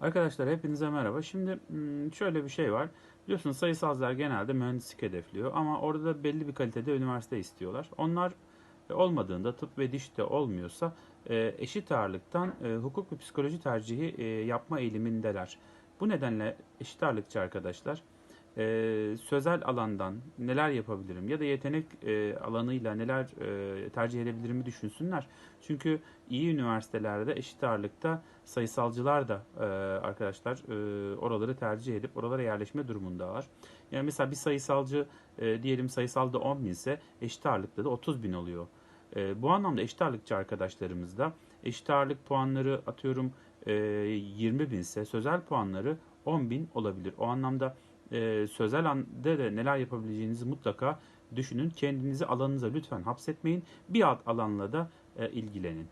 Arkadaşlar hepinize merhaba. Şimdi hmm, şöyle bir şey var. Biliyorsunuz sayısalcılar genelde mühendislik hedefliyor ama orada da belli bir kalitede üniversite istiyorlar. Onlar e, olmadığında tıp ve diş de olmuyorsa e, eşit ağırlıktan e, hukuk ve psikoloji tercihi yapma eğilimindeler. Bu nedenle eşit ağırlıkçı arkadaşlar e, sözel alandan neler yapabilirim ya da yetenek e, alanıyla neler e, tercih edebilirimi düşünsünler. Çünkü iyi üniversitelerde eşit ağırlıkta sayısalcılar da e, arkadaşlar e, oraları tercih edip oralara yerleşme durumundalar. Yani mesela bir sayısalcı e, diyelim sayısalda 10 binse eşit ağırlıkta da 30 bin oluyor. E, bu anlamda eşit ağırlıkçı arkadaşlarımız da eşit ağırlık puanları atıyorum e, 20 binse sözel puanları 10 bin olabilir. O anlamda e, sözel anda da neler yapabileceğinizi mutlaka düşünün. Kendinizi alanınıza lütfen hapsetmeyin. Bir alt alanla da e, ilgilenin.